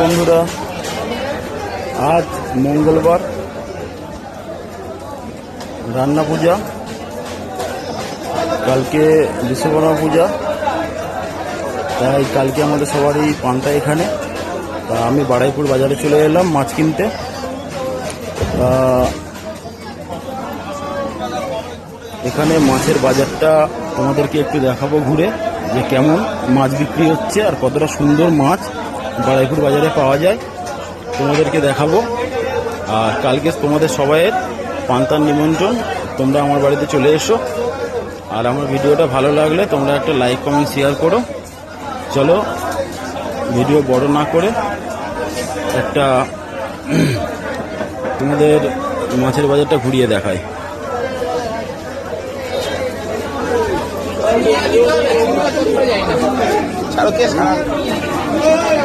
বন্ধুরা, আজ মঙ্গলবার রান্না পূজা, কালকে বিশ্বকর্মা পূজা, তাই কালকে আমাদের সবারই পান্তা এখানে। তা আমি বাড়াইপুর বাজারে চলে এলাম মাছ কিনতে। এখানে মাছের বাজারটা তোমাদেরকে একটু দেখাবো ঘুরে, যে কেমন মাছ বিক্রি হচ্ছে আর কতটা সুন্দর মাছ। বাড়াইপুর বাজারে পাওয়া যায়। তোমাদেরকে দেখাবো। আর কালকে তোমাদের সবাইয়ের পান্তার নিমন্ত্রণ। তোমরা আমার বাড়িতে চলে এসো। আর আমার ভিডিওটা ভালো লাগলে তোমরা একটা লাইক, কমেন্ট, শেয়ার করো। চলো, ভিডিও বড় না করে একটা তোমাদের মাছের বাজারটা ঘুরিয়ে দেখায় দেখো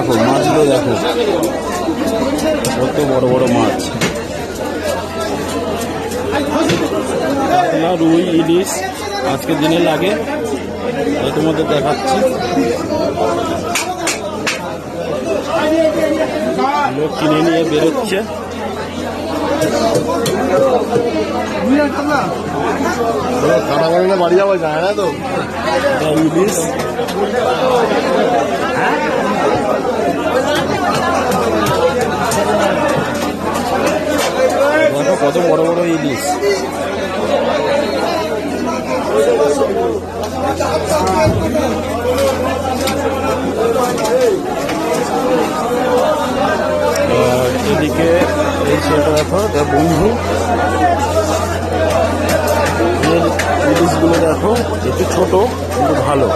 দেখো মাছগুলো দেখো। কত বড় বড় মাছ। কাতলা রুই ইলিশ আজকের দিনে লাগে। তোমাদের দেখাচ্ছি। লোক কিনে নিয়ে বেরোচ্ছে। বাড়ি যাওয়া যায় না তো? ইলিশ। কত বড় বড় ইলিশ। এদিকে এই ছেলেটা দেখো, তার বন্ধু। ইলিশগুলো দেখো, একটু ছোট, কিন্তু ভালো।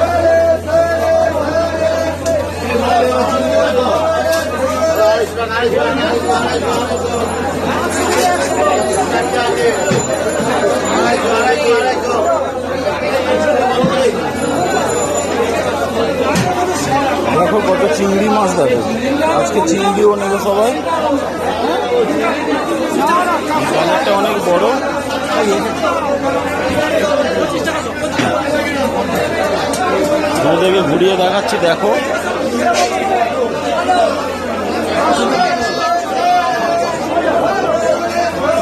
দেখো কত চিংড়ি মাছ দেখো আজকে চিংড়িও নেবে সবাই। বাজারটা অনেক বড়। তোমাদেরকে ঘুরিয়ে দেখাচ্ছি, দেখো।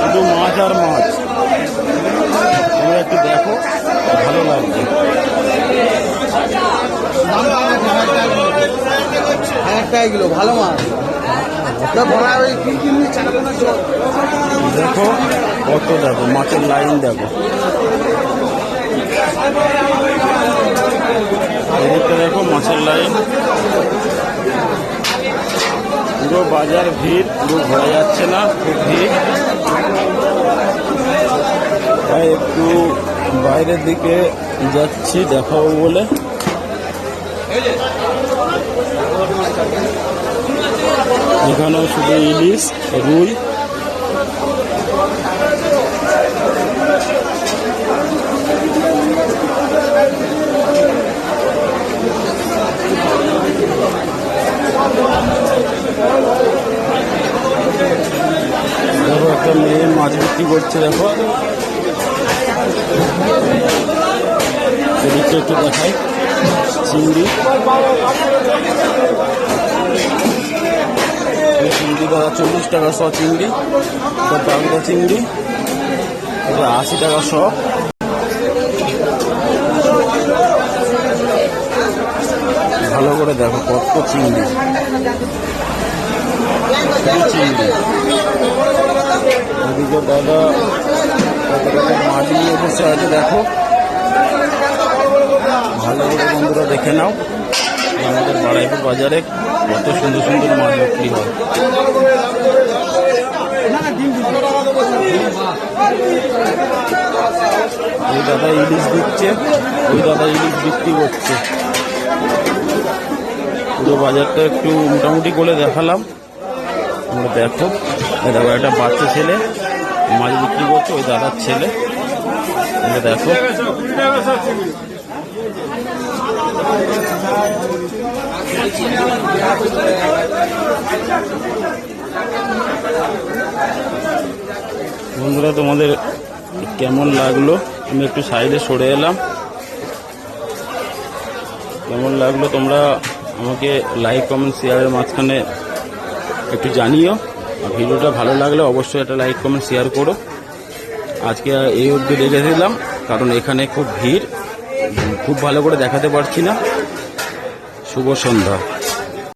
শুধু মাছ আর মাছ। তোমরা একটু দেখো ভালো লাগবে। এক কিলো ভালো মাছ। দেখো কত দেখো মাছের লাইন দেখো। এদিকটা দেখো মাছের লাইন। পুরো বাজার ভিড়, পুরো ঘোরা যাচ্ছে না, খুব ভিড়। একটু বাইরের দিকে যাচ্ছি, দেখাবো বলে। এখানেও শুধু ইলিশ, রুই দেখো একটা মেয়ে মাছ বিক্রি করছে দেখো? এদিকটা একটু দেখাই। চিংড়ি চিংড়ি দাদা চল্লিশ টাকা শ চিংড়ি বাংলা চিংড়ি। আশি টাকা শ। ভালো করে দেখো কত চিংড়ি। এদিকে দাদা কত রকম বসে আছে দেখো ভালো করে বন্ধুরা দেখে নাও আমাদের বাড়াইপুর বাজারে কত সুন্দর সুন্দর মাছ বিক্রি হয় ওই দাদা ইলিশ দিচ্ছে। ওই দাদা ইলিশ বিক্রি করছে। পুরো বাজারটা একটু মোটামুটি করে দেখালাম। তোমরা দেখো। দেখো, একটা বাচ্চা ছেলে, মাছ বিক্রি করছে, ওই দাদার ছেলে। দেখো। বন্ধুরা, তোমাদের কেমন লাগল? আমি একটু সাইডে সরে এলাম। কেমন লাগল তোমরা আমাকে লাইক, কমেন্ট শেয়ারের মাঝখানে একটু জানিও। আর ভিডিওটা ভালো লাগলে অবশ্যই একটা লাইক কমেন্ট শেয়ার করো। আজকে এই অবধি রেখেছিলাম কারণ এখানে খুব ভিড়। খুব ভালো করে দেখাতে পারছি না। শুভ সন্ধ্যা।